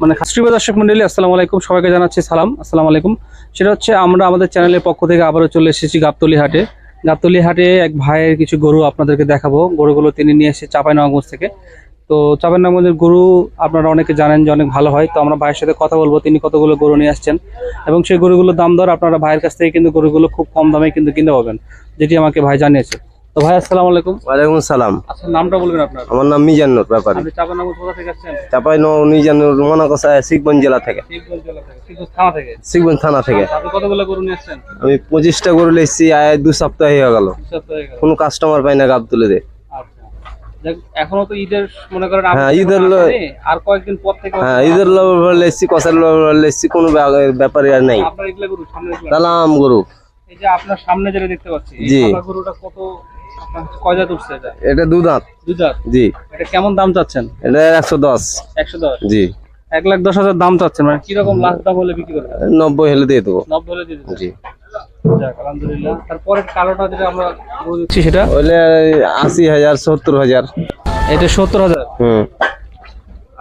মানে আলাইকুম। সবাইকে জানাচ্ছি সালাম। আসসালামু আলাইকুম। সেটা হচ্ছে আমরা আমাদের চ্যানেলের পক্ষ থেকে আবারও চলে এসেছি গাবতলি হাটে। গাবতলি হাটে এক ভাইয়ের কিছু গরু আপনাদেরকে দেখাবো। গরুগুলো তিনি নিয়ে এসেছে চাঁপাইনবাবগঞ্জ থেকে। তো চাঁপাইনবাবগঞ্জের গরু আপনারা অনেকে জানেন যে অনেক ভালো হয়। তো আমরা ভাইয়ের সাথে কথা বলব। তিনি কতগুলো গরু নিয়ে আসছেন। এবং সেই গরুগুলোর দাম দর আপনারা ভাইয়ের কাছ থেকে কিন্তু গরুগুলো খুব কম দামে কিন্তু কিনতে পাবেন যেটি আমাকে ভাই জানিয়েছে। তো ভাই আসসালামু আলাইকুম ওয়ালাইকুম সালাম আচ্ছা নামটা বলবেন আপনার আমার নাম মিজানুর ব্যাপারী আপনি চাঁপাইনবাবগঞ্জ কোথা থেকে আসছেন চাপাই মিজানুর মনে কথা জেলা থেকে জেলা থানা থেকে শিখগঞ্জ থানা থেকে আচ্ছা, আপনি কতগুলো গরু নিয়ে আসছেন আমি পঁচিশটা গরু লেছি আয় দু সপ্তাহ হয়ে গেল দুই সপ্তাহ হয়ে গেল। কোনো কাস্টমার পাই না গাব তুলে দে আচ্ছা এখনও তো ঈদের মনে করেন হ্যাঁ, ঈদের যখন লো- আসেনি, আর কয়েকদিন পর থেকে হ্যাঁ ঈদের লোভার লেছি কষার লোভার লেছি কোনো ব্যা- ব্যাপারই আর নেই আপনার এগুলো গরু সামনে গরু এই যে আপনার সামনে যেটা দেখতে পাচ্ছি এই জি। গরুটা কত আপনার হচ্ছে কয় জাত উঠছে এটা? এটা দু দাঁত জি। এটা কেমন দাম চাচ্ছেন? এটা একশো দশ। একশো দশ? জি। এক লাখ দশ হাজার দাম চাচ্ছেন মানে কীরকম লাস্ট দাম হলে বিক্রি করবেন? নব্বই হলে দিয়ে দেবো। নব্বই হলে দিয়ে দিবেন। জি। আলহামদুলিল্লাহ। তারপরে কালোটা যেটা আমরা গরু সেটা? হলে আশি হাজার সত্তর হাজার। এটা সত্তর হাজার? হুম।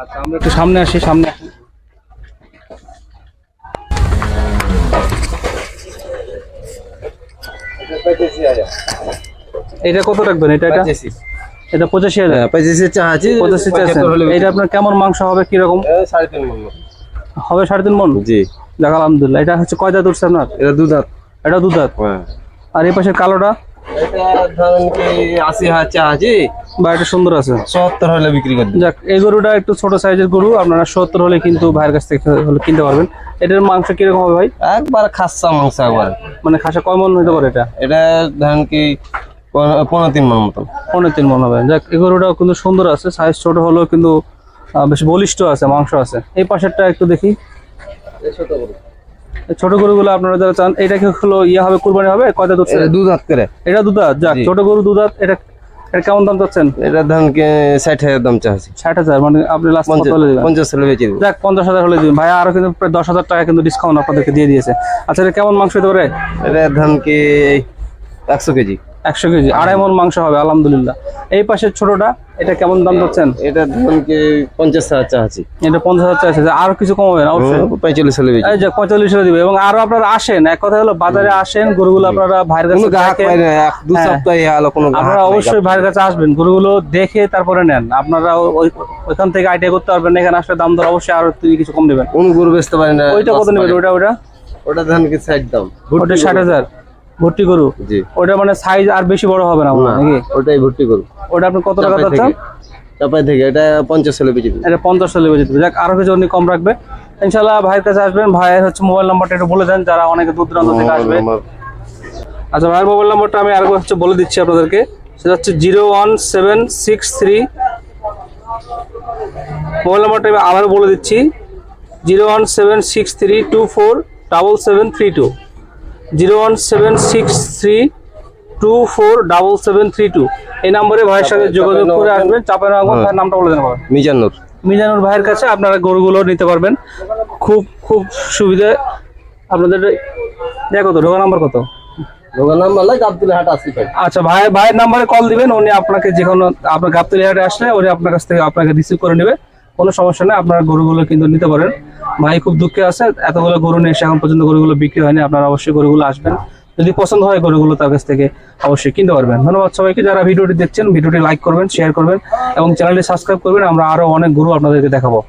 আচ্ছা আমরা একটু সামনে আসি সামনে আসি। এটা কত রাখবেন এটা এটা? এটা পঁচাশি হাজার? পঁচাশি পঁচিশে চা আছে। পঁচাশি চাইছেন এটা আপনার কেমন মাংস হবে কীরকম? সাড়ে তিন মন। হবে সাড়ে তিন মন? জি। দেখ আলহামদুলিল্লাহ। এটা হচ্ছে কয় দাঁত উঠছে আপনার? এটা দু দাঁত এটা দু দাঁত হ্যাঁ। আর এই পাশে কালোটা? এটা ধরেন কি আশি হাজার চা আছে। বা এটা সুন্দর আছে। সত্তর হলে বিক্রি করে যাক এই গরুটা একটু ছোট সাইজের গরু আপনারা সত্তর হলে কিন্তু ভাইয়ের কাছ থেকে হলে কিনতে পারবেন। এটার মাংস কীরকম হবে ভাই? একবার খাসা মাংস একবার। মানে খাসা কয় মন হতে পারে এটা? এটা ধরেন কি পনেরো তিন মন মতন। পনেরো তিন মন হবে। যাক এই গরুটাও কিন্তু সুন্দর আছে। সাইজ ছোট হলেও কিন্তু বেশ বলিষ্ঠ আছে মাংস আছে। এই পাশেরটা একটু দেখি। এই ছোট গরুগুলো আপনারা যারা চান এটা কি হলো ইয়ে হবে কুরবানি হবে? কয়টা দুধ এটা দু দাঁত করে। এটা দুধাত যাক। ছোট গরু দুধাত এটা এটা কেমন দাম চাচ্ছেন? ষাট হাজার দাম চাচ্ছি। ষাট হাজার মানে আপনি লাস্ট পঞ্চাশ হলে বেঁচে দেবো। যাক পঞ্চাশ হাজার হলে দিবেন। ভাই আরও কিন্তু প্রায় দশ হাজার টাকা কিন্তু ডিসকাউন্ট আপনাদেরকে দিয়ে দিয়েছে। আচ্ছা এটা কেমন মাংস হতে পারে? কি একশো কেজি। একশো কেজি আড়াই মন মাংস হবে আলহামদুলিল্লাহ। এই পাশের ছোটটা এটা কেমন দাম চাচ্ছেন? এটা ধরুন কি পঞ্চাশ হাজার চাচ্ছি। এটা পঞ্চাশ হাজার চাইছে আরও কিছু কমাবেন অবশ্যই। পঁয়তাল্লিশ হলে এই পঁয়তাল্লিশ হলে দিবে এবং আরও আপনারা আসেন এক কথা হলো বাজারে আসেন গরুগুলো আপনারা ভাইয়ের কাছে না দু হ্যাঁ। সপ্তাহে আপনারা অবশ্যই ভাইয়ের কাছে আসবেন গরুগুলো দেখে তারপরে নেন। আপনারা ওইখান থেকে আইডিয়া করতে পারবেন এখানে আসলে দাম দর অবশ্যই আরও কিছু কম দেবেন। কোন গরু বেচতে পারেন না ওইটা কত নেবেন পারে। ওইটা ওইটা ওটা ধরেন কি ষাট দাম। ওটা ষাট হাজার। ভর্তি গরু? জি। ওটা মানে সাইজ আর বেশি বড় হবে না নাকি? ওটাই ভর্তি করু ওটা আপনি কত টাকা চাচ্ছেন? থেকে। চাপাই থেকে এটা পঞ্চাশ হলে বেঁচে এটা পঞ্চাশ সালে বেজে দেবে। যাক আরও কিছু উনি কম রাখবে। ইনশাল্লাহ ভাইয়ের কাছে আসবেন। ভাইয়ের হচ্ছে মোবাইল নাম্বারটা একটু বলে দেন যারা অনেকে দূর দূরান্ত থেকে আসবে। আচ্ছা ভাইয়ের মোবাইল নাম্বারটা আমি আরেকবার হচ্ছে বলে দিচ্ছি আপনাদেরকে। সেটা হচ্ছে zero one seven six three. Mobile নাম্বারটা আমি আবারও বলে দিচ্ছি। Zero one seven six three two four double seven three two. Zero one seven six three two four double seven three two. এই নম্বরে ভাইয়ের সাথে যোগাযোগ করে আসবেন। চাপের ভাইয়ের নামটা বলে দেন মিজানুর। মিজানুর ভাইয়ের কাছে আপনারা গরুগুলো নিতে পারবেন। খুব খুব সুবিধে। আপনাদের দেখো তো ঢোকা নাম্বার কত? আচ্ছা ভাই। ভাইয়ের নাম্বারে কল দিবেন। উনি আপনাকে যে কোনো আপনার গাবতলি হাটে আসলে উনি আপনার কাছ থেকে আপনাকে রিসিভ করে নেবে। কোনো সমস্যা নেই আপনারা গরুগুলো কিন্তু নিতে পারেন। ভাই খুব দুঃখে আছে, এতগুলো গরু নিয়ে এখন পর্যন্ত গরুগুলো বিক্রি হয়নি, আপনারা অবশ্যই গরুগুলো আসবেন। যদি পছন্দ হয় গরুগুলো তার কাছ থেকে অবশ্যই কিনতে পারবেন। ধন্যবাদ সবাইকে, যারা ভিডিওটি দেখছেন, ভিডিওটি লাইক করবেন, শেয়ার করবেন, এবং চ্যানেলটি সাবস্ক্রাইব করবেন, আমরা আরও অনেক গরু আপনাদেরকে দেখাবো।